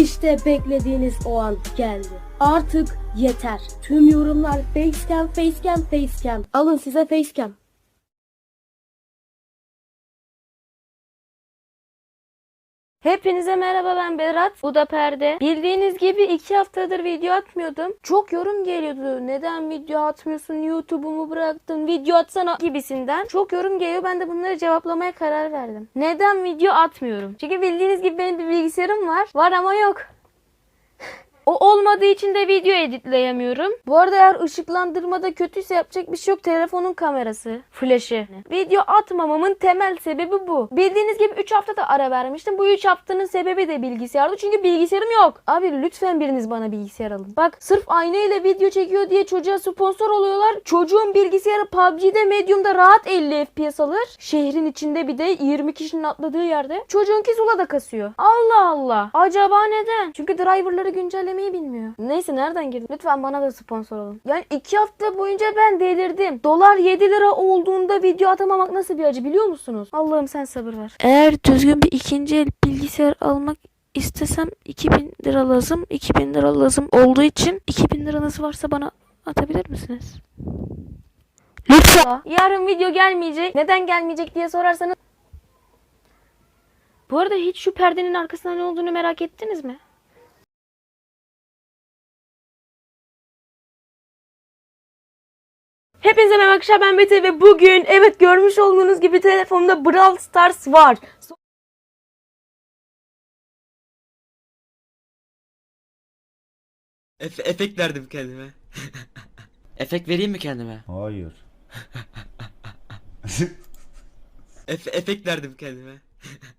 İşte beklediğiniz o an geldi. Artık yeter. Tüm yorumlar facecam, facecam, facecam. Alın size facecam. Hepinize merhaba ben Berat. Bu da Perde. Bildiğiniz gibi iki haftadır video atmıyordum. Çok yorum geliyordu. Neden video atmıyorsun? YouTube'umu bıraktın. Video atsana gibisinden. Çok yorum geliyor. Ben de bunları cevaplamaya karar verdim. Neden video atmıyorum? Çünkü bildiğiniz gibi benim bir bilgisayarım var. Var ama yok. O olmadığı için de video editleyemiyorum. Bu arada eğer ışıklandırmada kötüyse yapacak bir şey yok. Telefonun kamerası, flaşı. Video atmamamın temel sebebi bu. Bildiğiniz gibi 3 hafta da ara vermiştim. Bu 3 haftanın sebebi de bilgisayardı. Çünkü bilgisayarım yok. Abi lütfen biriniz bana bilgisayar alın. Bak sırf ayna ile video çekiyor diye çocuğa sponsor oluyorlar. Çocuğun bilgisayarı PUBG'de Medium'da rahat 50 FPS alır. Şehrin içinde bir de 20 kişinin atladığı yerde. Çocuğunki Zula'da kasıyor. Allah Allah. Acaba neden? Çünkü driverları güncellemeyi bilmiyor. Neyse nereden girdim? Lütfen bana da sponsor olun. Yani 2 hafta boyunca ben delirdim. Dolar 7 lira olduğunda video atamamak nasıl bir acı biliyor musunuz? Allah'ım sen sabır ver. Eğer düzgün bir ikinci el bilgisayar almak istesem 2000 lira lazım. 2000 lira lazım olduğu için 2000 liranız varsa bana atabilir misiniz? Lütfen. Yarın video gelmeyecek. Neden gelmeyecek diye sorarsanız. Bu arada hiç şu perdenin arkasında ne olduğunu merak ettiniz mi? Hepinize merhaba arkadaşlar ben Mete ve bugün evet görmüş olduğunuz gibi telefonumda Brawl Stars var. Efe, efekt verdim kendime. Efekt vereyim mi kendime? Hayır. Efe, efekt verdim kendime.